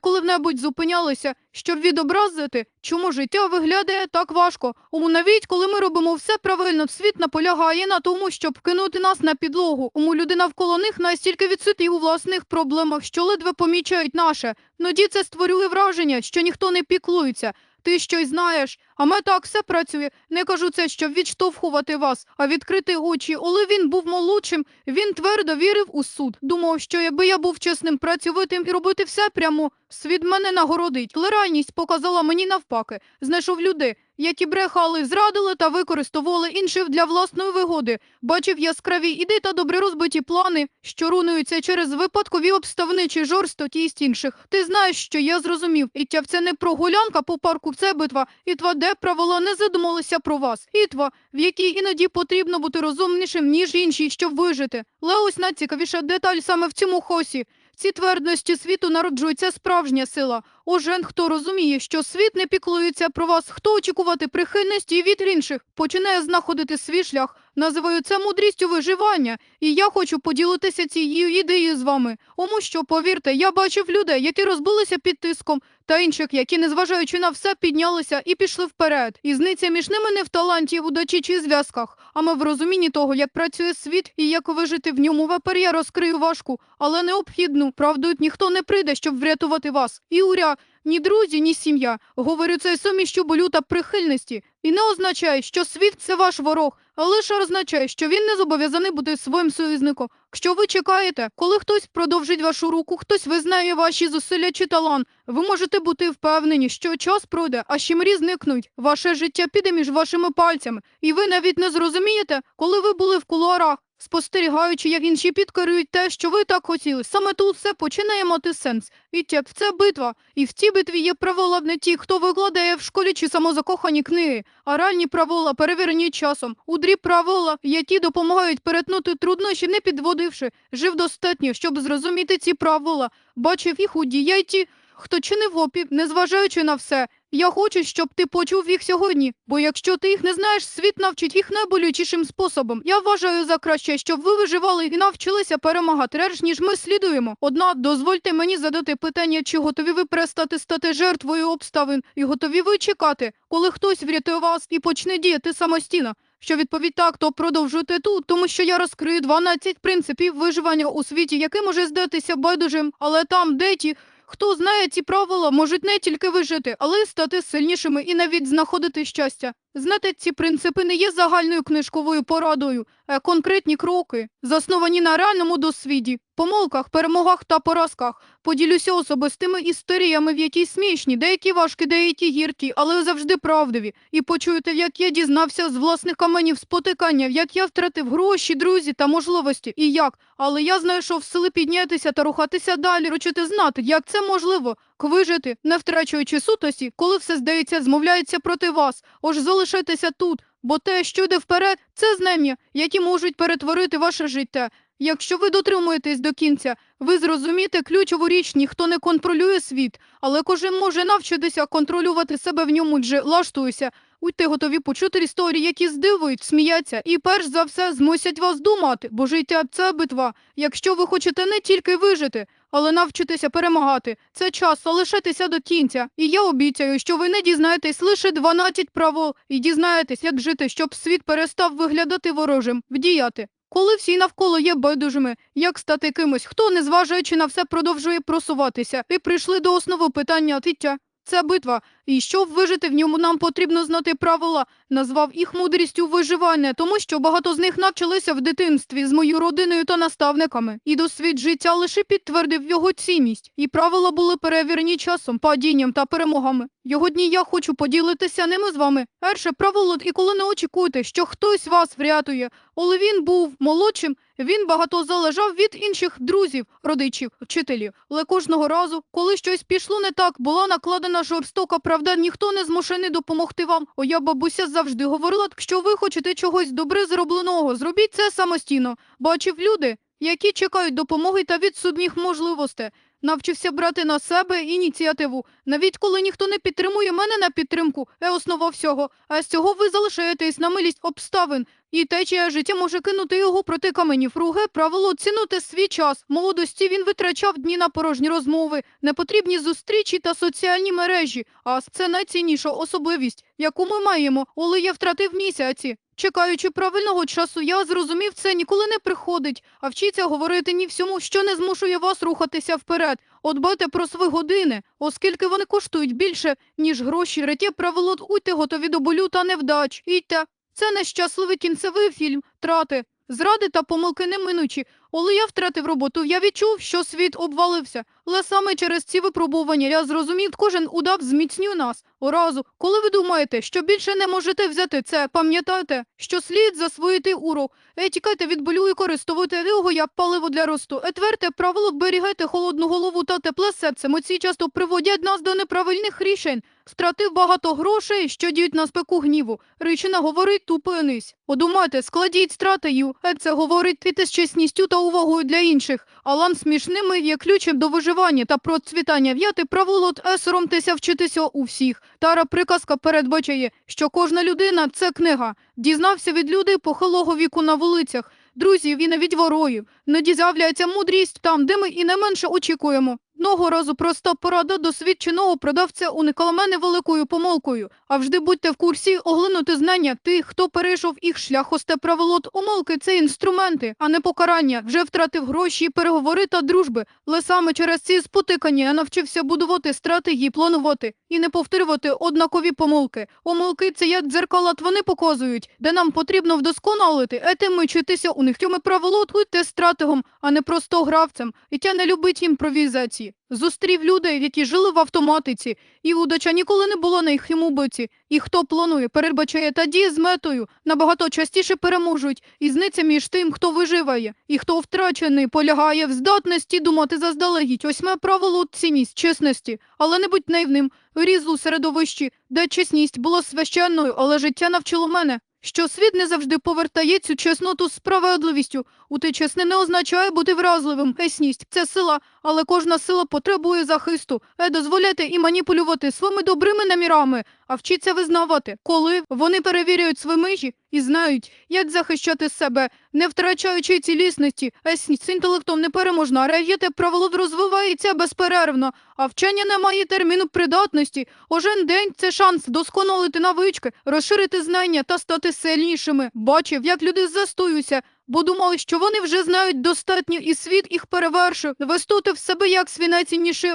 коли-небудь зупинялися, щоб відобразити, чому життя виглядає так важко. Уму навіть коли ми робимо все правильно, світ наполягає на тому, щоб кинути нас на підлогу. Уму люди навколо них настільки відситі у власних проблемах, що ледве помічають наше. Ноді це створює враження, що ніхто не піклується. Ти щось знаєш, а ми так все працює. Не кажу це, щоб відштовхувати вас, а відкрити очі. Коли він був молодшим, він твердо вірив у суд. Думав, що якби я був чесним, працьовитим і робити все прямо, світ мене нагородить. Але реальність показала мені навпаки. Знайшов люди, які брехали, зрадили та використовували інших для власної вигоди. Бачив яскраві ідеї та добре розбиті плани, що рунуються через випадкові обставини чи жорстокість інших. Ти знаєш, що я зрозумів. І тя це не прогулянка по парку, це битва. І де правила не задумалися про вас. Ітва, в якій іноді потрібно бути розумнішим, ніж інші, щоб вижити. Але ось найцікавіша деталь саме в цьому хосі. В цій твердності світу народжується справжня сила. Ожен, хто розуміє, що світ не піклується про вас, хто очікувати прихильності від інших, починає знаходити свій шлях. Називаю це мудрістю виживання, і я хочу поділитися цією ідеєю з вами. Тому що, повірте, я бачив людей, які розбилися під тиском, та інших, які, незважаючи на все, піднялися і пішли вперед. Ізниця між ними не в таланті, удачі чи зв'язках, а ми в розумінні того, як працює світ і як вижити в ньому. Вепер я розкрию важку, але необхідну. Правдою ніхто не прийде, щоб врятувати вас. І уря, ні друзі, ні сім'я. Говорю це сумішчю болю та прихильності. І не означає, що світ це ваш ворог, а лише означає, що він не зобов'язаний бути своїм союзником. Якщо ви чекаєте, коли хтось продовжить вашу руку, хтось визнає ваші зусилля чи талант, ви можете бути впевнені, що час пройде, а щемрі зникнуть. Ваше життя піде між вашими пальцями, і ви навіть не зрозумієте, коли ви були в кулуарах. Спостерігаючи, як інші підкорюють те, що ви так хотіли, саме тут все починає мати сенс. І як це битва, і в цій битві є правила не ті, хто викладає в школі чи самозакохані книги, а реальні правила, перевірені часом, удрі правила, які допомагають перетнути труднощі, не підводивши, жив достатньо, щоб зрозуміти ці правила, бачив їх у діяйті, хто чинив опір, незважаючи на все. Я хочу, щоб ти почув їх сьогодні, бо якщо ти їх не знаєш, світ навчить їх найболючішим способом. Я вважаю за краще, щоб ви виживали і навчилися перемагати, реж ніж ми слідуємо. Однак, дозвольте мені задати питання, чи готові ви перестати стати жертвою обставин, і готові ви чекати, коли хтось врятує вас і почне діяти самостійно. Що відповідь так, то продовжуйте тут, тому що я розкрию 12 принципів виживання у світі, який може здатися байдужим, але там, де ті, Хто знає ці правила, можуть не тільки вижити, але й стати сильнішими і навіть знаходити щастя. Знати ці принципи не є загальною книжковою порадою, а конкретні кроки, засновані на реальному досвіді, помилках, перемогах та поразках. Поділюся особистими історіями, в які смішні, деякі важкі, деякі гіркі, але завжди правдиві. І почуєте, як я дізнався з власних каменів спотикання, як я втратив гроші, друзі та можливості, і як. Але я знайшов сили піднятися та рухатися далі, ручити знати, як це можливо. Вижити, не втрачуючи сутості, коли все здається, змовляється проти вас. Ож залишайтеся тут, бо те, що йде вперед, це знання, які можуть перетворити ваше життя. Якщо ви дотримуєтесь до кінця, ви зрозумієте ключову річ, ніхто не контролює світ, але кожен може навчитися контролювати себе в ньому, дже лаштуйся. Будьте готові почути історії, які здивують, сміяться, і перш за все змусять вас думати, бо життя це битва. Якщо ви хочете не тільки вижити, але навчитися перемагати. Це час залишитися до кінця. І я обіцяю, що ви не дізнаєтесь лише 12 правил і дізнаєтесь, як жити, щоб світ перестав виглядати ворожим, вдіяти. Коли всі навколо є байдужими, як стати кимось, хто, незважаючи на все, продовжує просуватися, і прийшли до основи питання тиття. Це битва, і щоб вижити в ньому, нам потрібно знати правила. Назвав їх мудрістю виживання, тому що багато з них навчилися в дитинстві з моєю родиною та наставниками. І досвід життя лише підтвердив його цінність. І правила були перевірені часом, падінням та перемогами. Його дні я хочу поділитися ними з вами. Перше правило, і коли не очікуєте, що хтось вас врятує. Коли він був молодшим, він багато залежав від інших друзів, родичів, вчителів. Але кожного разу, коли щось пішло не так, була накладена жорстока правда, ніхто не змушений допомогти вам. Моя бабуся завжди говорила, що ви хочете чогось добре зробленого, зробіть це самостійно. Бачив люди, які чекають допомоги та відсутніх можливостей. Навчився брати на себе ініціативу. Навіть коли ніхто не підтримує мене на підтримку, е основа всього. А з цього ви залишаєтесь на милість обставин. І течія життя може кинути його проти каменів. Друге правило цінути свій час. Молодості він витрачав дні на порожні розмови, непотрібні зустрічі та соціальні мережі. А це найцінніша особливість, яку ми маємо. Оли я втратив місяці. Чекаючи правильного часу, я зрозумів, це ніколи не приходить, а вчіться говорити ні всьому, що не змушує вас рухатися вперед. От дбайте про свої години, оскільки вони коштують більше, ніж гроші. Ретє правило уйте готові до болю та невдач. Ійте. Це нещасливий кінцевий фільм, трати, зради та помилки неминучі. Коли я втратив роботу, я відчув, що світ обвалився. Але саме через ці випробування я зрозумів, кожен удав зміцнює нас. Оразу, коли ви думаєте, що більше не можете взяти це, пам'ятайте, що слід засвоїти урок. Е, тікайте від болю і користуйте його як паливо для росту. Е, тверте правило, берігайте холодну голову та тепле серце. Моці часто приводять нас до неправильних рішень. Втратив багато грошей, що діють на спеку гніву. Ричина говорить тупинись. Подумайте, складіть стратегію. Е, це говорить ти з чесністю та увагою для інших. Алан смішними є ключем до виживання та процвітання. В'яти правило е, соромтеся вчитися у всіх. Тара приказка передбачає, що кожна людина це книга. Дізнався від людей похилого віку на вулицях, друзів і навіть ворогів. Не дізявляється мудрість там, де ми і не менше очікуємо. Одного разу проста порада досвідченого продавця уникала мене великою помилкою. А вжди будьте в курсі оглинути знання тих, хто перейшов їх шлях. Осте правило омилки це інструменти, а не покарання. Вже втратив гроші, переговори та дружби. Але саме через ці спотикання я навчився будувати стратегії, планувати і не повторювати однакові помилки. Помилки це як дзеркала, вони показують, де нам потрібно вдосконалити. Етим ми вчитися у них. Тьоми правило будьте стратегом, а не просто гравцем. І тя не любить імпровізації. Зустрів людей, які жили в автоматиці, і удача ніколи не було на їхньому боці. І хто планує, передбачає та діє з метою, набагато частіше переможуть. Ізниця між тим, хто виживає, і хто втрачений, полягає в здатності думати заздалегідь. Осьме правило цінність, чесності, але не будь наївним. Різ у середовищі, де чесність була священною, але життя навчило мене. Що світ не завжди повертає цю чесноту з справедливістю. Ути чесне не означає бути вразливим. Есність – це сила, але кожна сила потребує захисту. Е, дозволяйте і маніпулювати своїми добрими намірами, а вчиться визнавати, коли вони перевіряють свої межі і знають, як захищати себе, не втрачаючи цілісності. Есність інтелектом непереможна. Рев'єте правило розвивається безперервно, а вчення не має терміну придатності. Кожен день це шанс досконалити навички, розширити знання та стати сильнішими. Бачив, як люди застуються, бо думали, що вони вже знають достатньо і світ їх перевершив. Вестути в себе як свій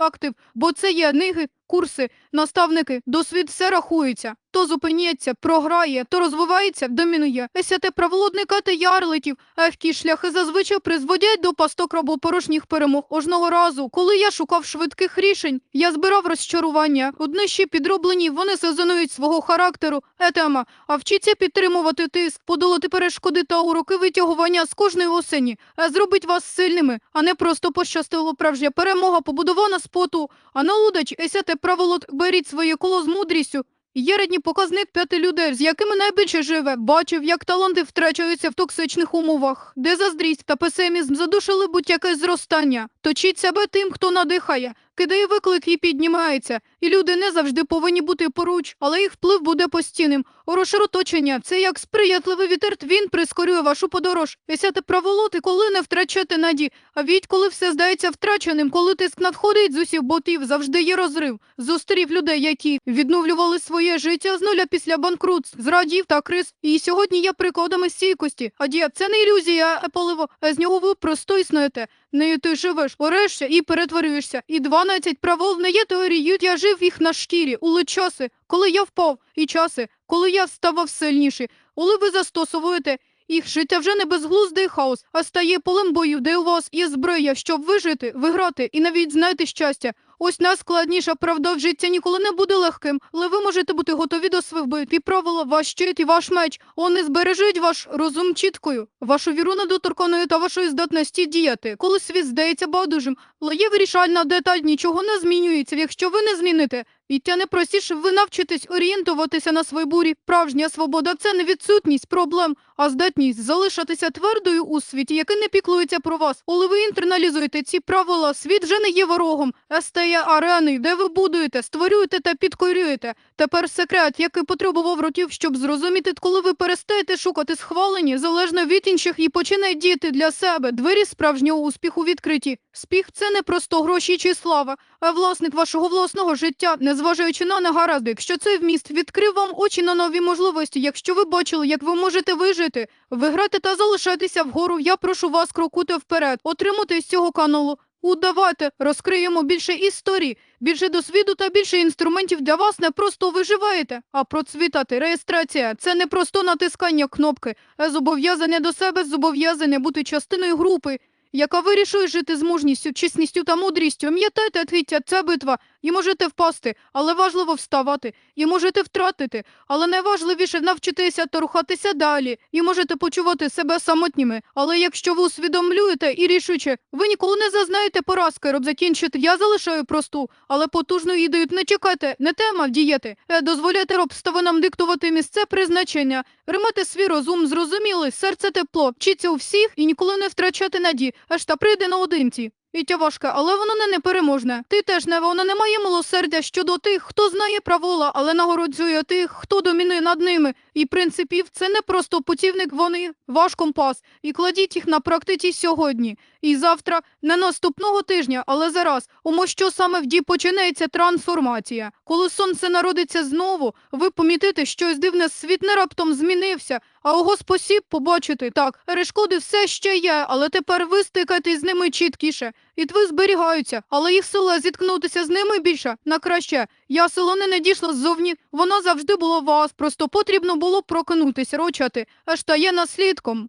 актив, бо це є книги, курси, наставники, досвід все рахується. То зупиняється, програє, то розвивається, домінує. Есяте праволодника та ярликів, ехкі шляхи зазвичай призводять до пасток рабопорожніх перемог. Кожного разу, коли я шукав швидких рішень, я збирав розчарування. Одне ще підроблені, вони сезонують свого характеру, етема, а вчіться підтримувати тиск, подолати перешкоди та уроки витягування з кожної осені, а зробить вас сильними, а не просто пощастило правжня перемога побудована з поту, а на удач есяте праволод беріть своє коло з мудрістю. Є рідні показник п'яти людей, з якими найбільше живе. Бачив, як таланти втрачаються в токсичних умовах, де заздрість та песимізм задушили будь-яке зростання. Точіть себе тим, хто надихає, кидає виклик і піднімається. І люди не завжди повинні бути поруч, але їх вплив буде постійним. Розшироточення – це як сприятливий вітер, він прискорює вашу подорож. Висяти праволоти, коли не втрачати наді, а відь, коли все здається втраченим, коли тиск надходить з усіх ботів, завжди є розрив. Зустрів людей, які відновлювали своє життя з нуля після банкрутств, зрадів та криз. І сьогодні є прикладами стійкості. А дія – це не ілюзія, а поливо. А з нього ви просто існуєте. Нею ти живеш, орешся і перетворюєшся. І 12 правил не є теорією, я жив їх на шкірі, у часи, коли я впав, і часи, коли я ставав сильніший. Коли ви застосовуєте їх життя вже не безглуздий хаос, а стає полем бою, де у вас є зброя, щоб вижити, виграти і навіть знайти щастя. Ось найскладніша правда в житті ніколи не буде легким, але ви можете бути готові до своїх бит. І правила, ваш щит і ваш меч. Вони збережуть ваш розум чіткою, вашу віру недоторканою та вашої здатності діяти. Коли світ здається байдужим, але є вирішальна деталь, нічого не змінюється. Якщо ви не зміните І тя не простіше ви навчитесь орієнтуватися на своїй бурі. Справжня свобода це не відсутність проблем, а здатність залишатися твердою у світі, який не піклується про вас. Коли ви інтерналізуєте ці правила, світ вже не є ворогом, а ареною, де ви будуєте, створюєте та підкорюєте. Тепер секрет, який потребував років, щоб зрозуміти, коли ви перестаєте шукати схвалені, залежно від інших, і починає діяти для себе. Двері справжнього успіху відкриті. Спіх це не просто гроші чи слава, а власник вашого власного життя, незважаючи на негаразди. Якщо цей вміст відкрив вам очі на нові можливості, якщо ви бачили, як ви можете вижити, виграти та залишатися вгору, я прошу вас крокути вперед, отримати з цього каналу. Удавайте, розкриємо більше історій, більше досвіду та більше інструментів для вас не просто виживаєте, а процвітати. Реєстрація це не просто натискання кнопки, а зобов'язання до себе, зобов'язання бути частиною групи, яка вирішує жити з мужністю, чесністю та мудрістю. Пам'ятайте, Твіття, це битва. І можете впасти, але важливо вставати. І можете втратити, але найважливіше навчитися та рухатися далі. І можете почувати себе самотніми. Але якщо ви усвідомлюєте і рішуче, ви ніколи не зазнаєте поразки, роб закінчити. Я залишаю просту, але потужну ідею. Не чекайте, не тема діяти. Е, дозволяйте обставинам диктувати місце призначення. Римати свій розум, зрозуміли, серце тепло, вчіться у всіх і ніколи не втрачати надії, аж та прийде наодинці. І тяжке, але воно не непереможне. Ти теж не воно не має милосердя щодо тих, хто знає правила, але нагороджує тих, хто домінує над ними. І принципів це не просто путівник, вони ваш компас. І кладіть їх на практиці сьогодні. І завтра, не наступного тижня, але зараз, тому що саме в дій починається трансформація. Коли сонце народиться знову, ви помітите, щось дивне світ не раптом змінився. А його спосіб побачити так, перешкоди все ще є, але тепер ви стикаєтесь з ними чіткіше. І ви зберігаються, але їх сила зіткнутися з ними більше на краще. Я сила не надійшла ззовні, вона завжди була вас, просто потрібно було прокинутися, рочати, аж та є наслідком.